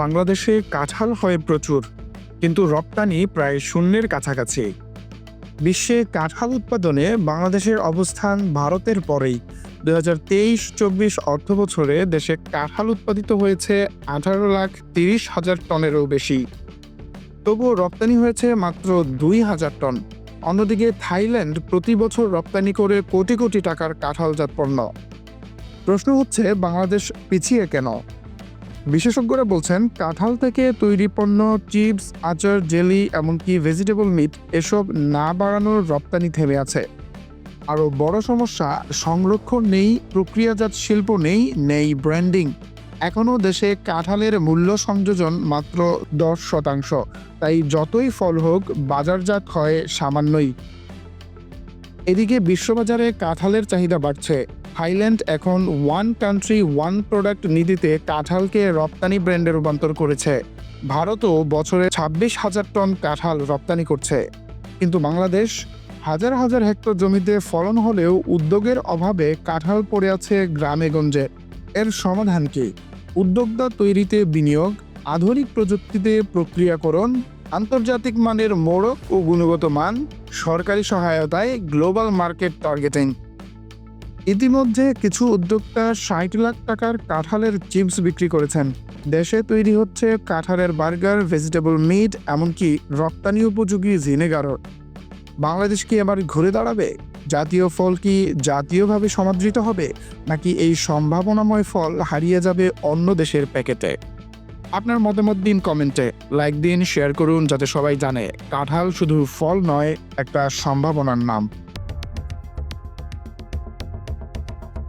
বাংলাদেশে কাঁঠাল হয় প্রচুর, কিন্তু রপ্তানি প্রায় শূন্যের কাছাকাছি। বিশ্বে কাঁঠাল উৎপাদনে বাংলাদেশের অবস্থান ভারতের পরেই। দু হাজার তেইশ চব্বিশ অর্থ বছরে দেশে কাঁঠাল উৎপাদিত হয়েছে আঠারো লাখ তিরিশ হাজার টনেরও বেশি। তবুও রপ্তানি হয়েছে মাত্র দুই হাজার টন। অন্যদিকে থাইল্যান্ড প্রতি বছর রপ্তানি করে কোটি কোটি টাকার কাঁঠালজাত পণ্য প্রশ্ন হচ্ছে, বাংলাদেশ পিছিয়ে কেন? বিশেষজ্ঞরা বলছেন, কাঁঠাল থেকে তৈরি পণ্য, চিপস, আচার, জেলি, এমনকি ভেজিটেবল মিট, এসব না বাড়ানোর রপ্তানি থেমে আছে। আরও বড় সমস্যা, সংরক্ষণ নেই, প্রক্রিয়াজাত শিল্প নেই নেই ব্র্যান্ডিং। এখনও দেশে কাঁঠালের মূল্য সংযোজন মাত্র দশ শতাংশ। তাই যতই ফল হোক, বাজারজাত হয় সামান্যই। এদিকে বিশ্ববাজারে কাঁঠালের চাহিদা বাড়ছে। থাইল্যান্ড এখন ওয়ান কান্ট্রি, ওয়ান প্রোডাক্ট নীতিতে কাঁঠালকে রপ্তানি ব্র্যান্ডে রূপান্তর করেছে। ভারতও বছরে ছাব্বিশ হাজার টন কাঁঠাল রপ্তানি করছে। কিন্তু বাংলাদেশ হাজার হাজার হেক্টর জমিতে ফলন হলেও উদ্যোগের অভাবে কাঁঠাল পড়ে আছে গ্রামে গঞ্জে। এর সমাধান কি? উদ্যোক্তা তৈরিতে বিনিয়োগ, আধুনিক প্রযুক্তিতে প্রক্রিয়াকরণ আন্তর্জাতিক মানের মোড়ক ও গুণগত মান, সরকারি সহায়তায় গ্লোবাল মার্কেট টার্গেটিং। ইতিমধ্যে কিছু উদ্যোক্তা ষাট লাখ টাকার কাঁঠালের চিপস বিক্রি করেছেন। দেশে তৈরি হচ্ছে কাঁঠালের বার্গার, ভেজিটেবল মিট, এমনকি রপ্তানি উপযোগী ভিনেগারও। বাংলাদেশ কি এবার ঘুরে দাঁড়াবে? জাতীয় ফল কি জাতীয়ভাবে সমাদৃত হবে? নাকি এই সম্ভাবনাময় ফল হারিয়ে যাবে অন্য দেশের প্যাকেটে? আপনার মতামত দিন কমেন্টে লাইক দিন শেয়ার করুন যাতে সবাই জানে। কাঁঠাল শুধু ফল নয়, একটা সম্ভাবনার নাম।